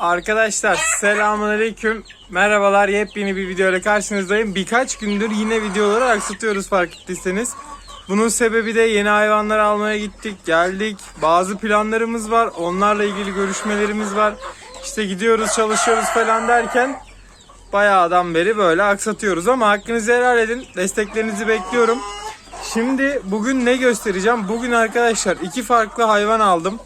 Arkadaşlar selamünaleyküm. Merhabalar. Yepyeni bir video ile karşınızdayım. Birkaç gündür yine videoları aksatıyoruz fark ettiyseniz. Bunun sebebi de yeni hayvanlar almaya gittik, geldik. Bazı planlarımız var. Onlarla ilgili görüşmelerimiz var. İşte gidiyoruz, çalışıyoruz falan derken bayağıdan beri böyle aksatıyoruz ama hakkınızı helal edin. Desteklerinizi bekliyorum. Şimdi bugün ne göstereceğim? Bugün arkadaşlar iki farklı hayvan aldım.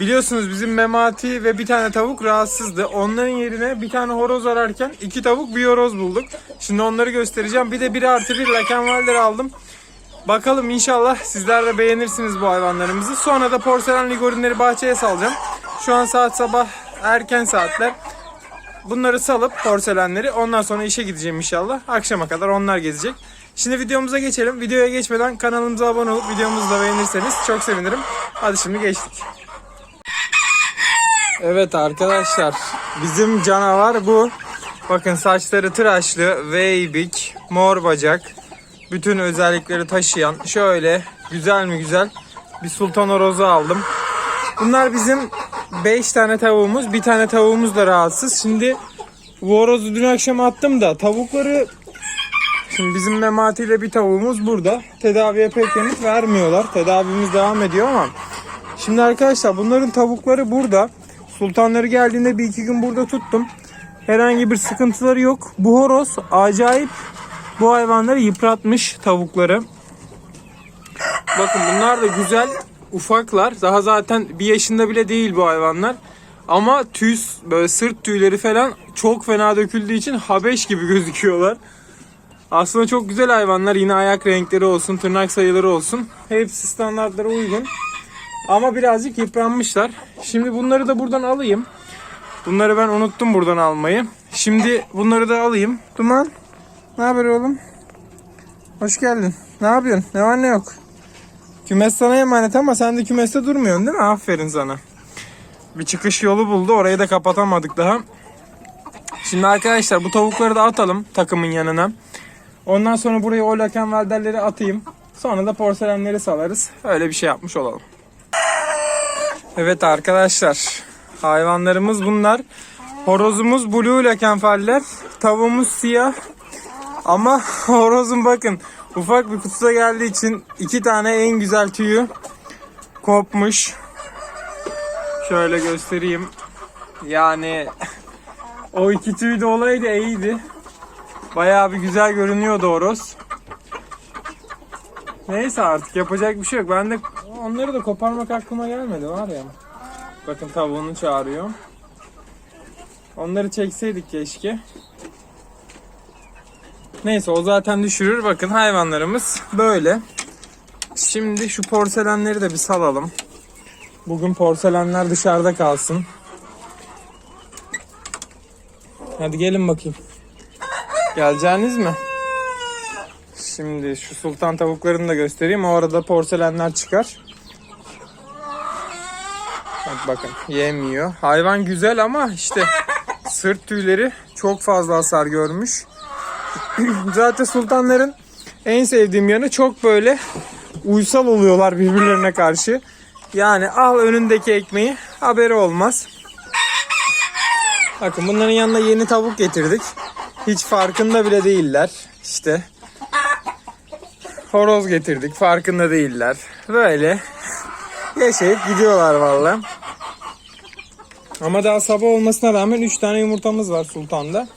Biliyorsunuz bizim Memati ve bir tane tavuk rahatsızdı. Onların yerine bir tane horoz ararken iki tavuk bir horoz bulduk. Şimdi onları göstereceğim. Bir de bir artı bir Lakenwalder aldım. Bakalım inşallah sizler de beğenirsiniz bu hayvanlarımızı. Sonra da porselen ligorinleri bahçeye salacağım. Şu an saat sabah erken saatler. Bunları salıp porselenleri ondan sonra işe gideceğim inşallah. Akşama kadar onlar gezecek. Şimdi videomuza geçelim. Videoya geçmeden kanalımıza abone olup videomuzu da beğenirseniz çok sevinirim. Hadi şimdi geçtik. Evet arkadaşlar bizim canavar bu. Bakın saçları tıraşlı, veybik, mor bacak. Bütün özellikleri taşıyan şöyle güzel mi güzel bir sultan horozu aldım. Bunlar bizim 5 tane tavuğumuz. Bir tane tavuğumuz da rahatsız. Şimdi bu horozu dün akşam attım da tavukları Şimdi bizim Memati ile bir tavuğumuz burada. Tedaviye pek vermiyorlar. Tedavimiz devam ediyor ama Şimdi arkadaşlar bunların tavukları burada. Sultanları geldiğinde bir iki gün burada tuttum. Herhangi bir sıkıntıları yok. Bu horoz acayip bu hayvanları yıpratmış tavukları. Bakın bunlar da güzel ufaklar. Daha zaten bir yaşında bile değil bu hayvanlar. Ama tüy, böyle sırt tüyleri falan çok fena döküldüğü için habeş gibi gözüküyorlar. Aslında çok güzel hayvanlar. Yine ayak renkleri olsun, tırnak sayıları olsun. Hepsi standartlara uygun. Ama birazcık yıpranmışlar. Şimdi bunları da buradan alayım. Bunları ben unuttum buradan almayı. Şimdi bunları da alayım. Duman. Ne haber oğlum? Hoş geldin. Ne yapıyorsun? Ne var ne yok? Kümes sana emanet ama sen de kümeste durmuyorsun değil mi? Aferin sana. Bir çıkış yolu buldu. Orayı da kapatamadık daha. Şimdi arkadaşlar bu tavukları da atalım takımın yanına. Ondan sonra buraya o lakenvelderleri atayım. Sonra da porselenleri salarız. Öyle bir şey yapmış olalım. Evet arkadaşlar. Hayvanlarımız bunlar. Horozumuz blue lakenfeller. Tavuğumuz siyah. Ama horozun bakın ufak bir kutuda geldiği için iki tane en güzel tüyü kopmuş. Şöyle göstereyim. Yani o iki tüy de olaydı iyiydi. Bayağı bir güzel görünüyordu horoz. Neyse artık yapacak bir şey yok. Ben de onları da koparmak aklıma gelmedi var ya. Bakın tavuğunu çağırıyor. Onları çekseydik keşke. Neyse o zaten düşürür. Bakın hayvanlarımız böyle. Şimdi şu porselenleri de bir salalım. Bugün porselenler dışarıda kalsın. Hadi gelin bakayım. Geleceğiniz mi? Şimdi şu sultan tavuklarını da göstereyim. O arada porselenler çıkar. Bak bakın yemiyor. Hayvan güzel ama işte sırt tüyleri çok fazla hasar görmüş. Zaten sultanların en sevdiğim yanı çok böyle uysal oluyorlar birbirlerine karşı. Yani al önündeki ekmeği haberi olmaz. Bakın bunların yanına yeni tavuk getirdik. Hiç farkında bile değiller. İşte horoz getirdik. Farkında değiller. Böyle yaşayıp gidiyorlar valla. Ama daha sabah olmasına rağmen 3 tane yumurtamız var sultanda.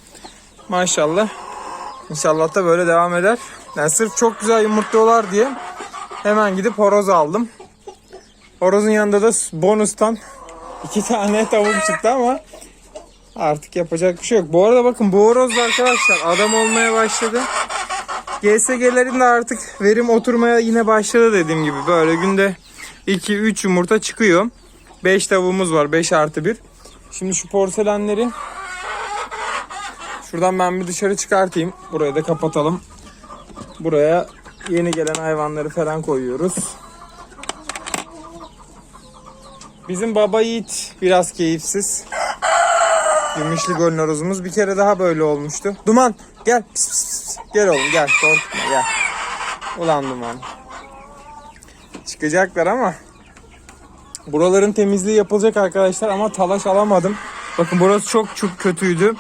Maşallah. İnşallah da böyle devam eder. Yani sırf çok güzel yumurtluyorlar diye hemen gidip horoz aldım. Horozun yanında da bonustan iki tane tavuk çıktı ama artık yapacak bir şey yok. Bu arada bakın bu horoz da arkadaşlar adam olmaya başladı. GSG'lerin de artık verim oturmaya yine başladı dediğim gibi. Böyle günde 2-3 yumurta çıkıyor. 5 tavuğumuz var 5 artı 1. Şimdi şu porselenleri şuradan ben bir dışarı çıkartayım. Burayı da kapatalım. Buraya yeni gelen hayvanları falan koyuyoruz. Bizim baba yiğit biraz keyifsiz. Gümüşlü Gölün horozumuz bir kere daha böyle olmuştu. Duman gel. Pis, pis, pis. Gel oğlum gel korkma gel. Ulan Duman. Çıkacaklar ama buraların temizliği yapılacak arkadaşlar ama talaş alamadım. Bakın burası çok çok kötüydü.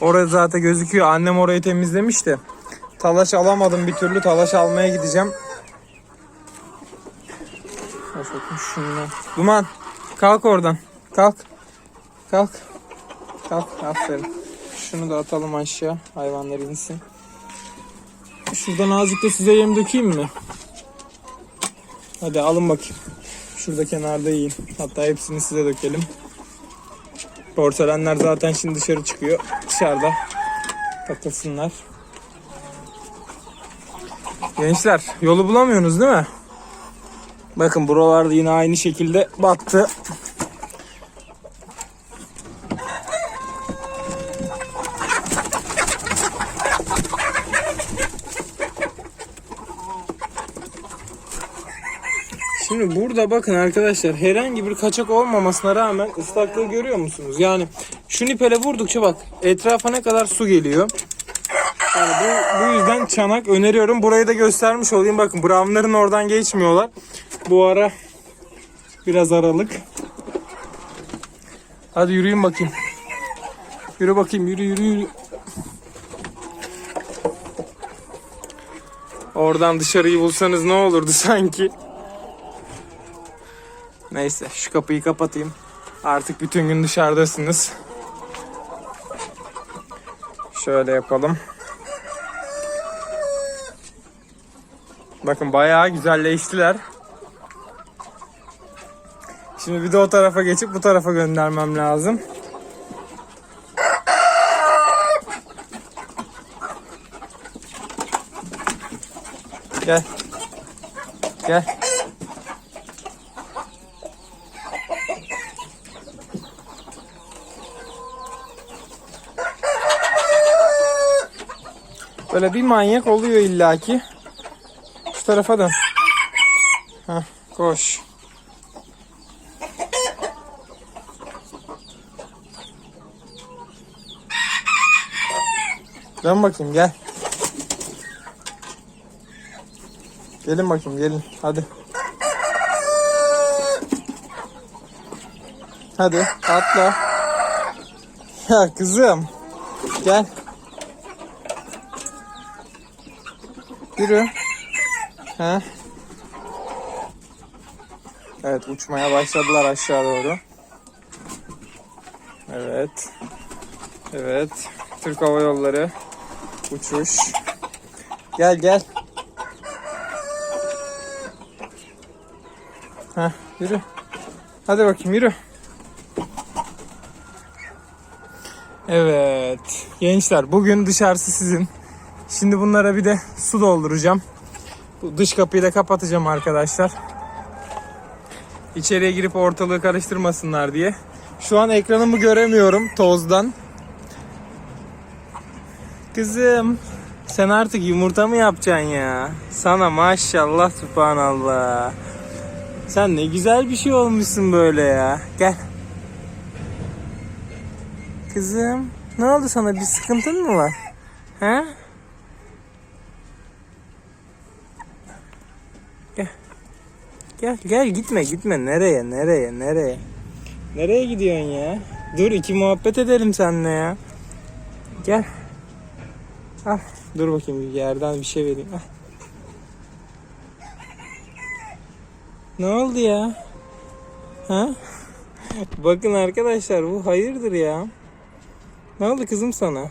Orada zaten gözüküyor. Annem orayı temizlemişti. Talaş alamadım bir türlü. Talaş almaya gideceğim. Duman kalk oradan. Kalk. Kalk. Kalk. Aferin. Şunu da atalım aşağı. Hayvanlar insin. Şuradan azıcık da size yem dökeyim mi? Hadi alın bakayım. Şurada kenarda yiyin. Hatta hepsini size dökelim. Porselenler zaten şimdi dışarı çıkıyor. Dışarıda takılsınlar. Gençler yolu bulamıyorsunuz değil mi? Bakın buralarda yine aynı şekilde battı. Şimdi burada bakın arkadaşlar herhangi bir kaçak olmamasına rağmen ıslaklığı görüyor musunuz? Yani şu nipele vurdukça bak etrafa ne kadar su geliyor. Yani bu, bu yüzden çanak öneriyorum. Burayı da göstermiş olayım. Bakın brownların oradan geçmiyorlar. Bu ara biraz aralık. Hadi yürüyün bakayım. Yürü bakayım yürü yürü yürü. Oradan dışarıyı bulsanız ne olurdu sanki. Neyse şu kapıyı kapatayım. Artık bütün gün dışarıdasınız. Şöyle yapalım. Bakın bayağı güzelleştiler. Şimdi bir de o tarafa geçip bu tarafa göndermem lazım. Gel. Gel. Böyle bir manyak oluyor illaki. Şu tarafa dön. Heh, koş. Dön bakayım gel. Gelin bakayım gelin. Hadi. Hadi atla. Ya kızım. Gel. Yürü. Ha? Evet uçmaya başladılar aşağı doğru. Evet. Evet. Türk Hava Yolları uçuş. Gel gel. Ha yürü. Hadi bakayım yürü. Evet. Gençler bugün dışarısı sizin. Şimdi bunlara bir de su dolduracağım. Bu dış kapıyı da kapatacağım arkadaşlar. İçeriye girip ortalığı karıştırmasınlar diye. Şu an ekranımı göremiyorum tozdan. Kızım sen artık yumurta mı yapacaksın ya? Sana maşallah subhanallah. Sen ne güzel bir şey olmuşsun böyle ya. Gel. Kızım ne oldu sana bir sıkıntın mı var? He? Gel gel gitme gitme nereye nereye nereye? Nereye gidiyorsun ya? Dur iki muhabbet edelim seninle ya. Gel. Al dur bakayım bir yerden bir şey vereyim. Al. Ne oldu ya? Ha? Bakın arkadaşlar bu hayırdır ya. Ne oldu kızım sana?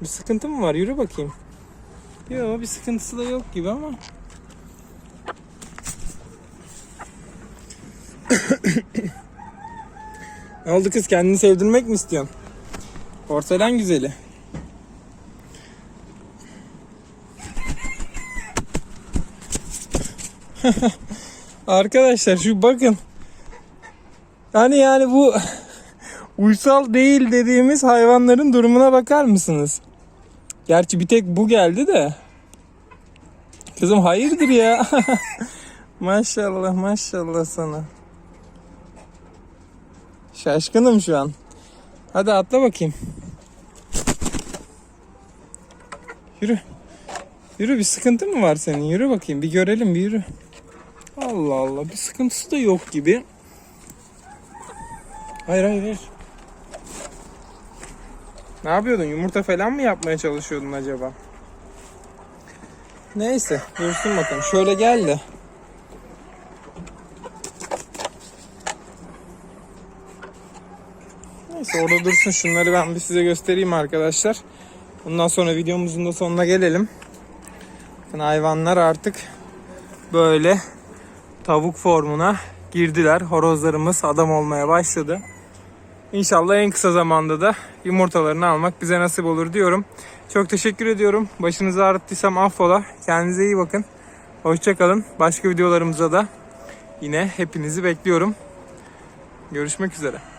Bir sıkıntı mı var? Yürü bakayım. Yok bir sıkıntısı da yok gibi ama. ne oldu kız kendini sevdirmek mi istiyorsun? Porselen güzeli. Arkadaşlar şu bakın. Hani yani bu uysal değil dediğimiz hayvanların durumuna bakar mısınız? Gerçi bir tek bu geldi de. Kızım hayırdır ya? maşallah maşallah sana. Şaşkınım şu an. Hadi atla bakayım. Yürü. Yürü bir sıkıntı mı var senin? Yürü bakayım bir görelim bir yürü. Allah Allah bir sıkıntısı da yok gibi. Hayır hayır hayır. Ne yapıyordun? Yumurta falan mı yapmaya çalışıyordun acaba? Neyse dursun bakalım. Şöyle gel de. Orada dursun. Şunları ben bir size göstereyim arkadaşlar. Bundan sonra videomuzun da sonuna gelelim. Bakın hayvanlar artık böyle tavuk formuna girdiler. Horozlarımız adam olmaya başladı. İnşallah en kısa zamanda da yumurtalarını almak bize nasip olur diyorum. Çok teşekkür ediyorum. Başınızı ağrıttıysam affola. Kendinize iyi bakın. Hoşçakalın. Başka videolarımıza da yine hepinizi bekliyorum. Görüşmek üzere.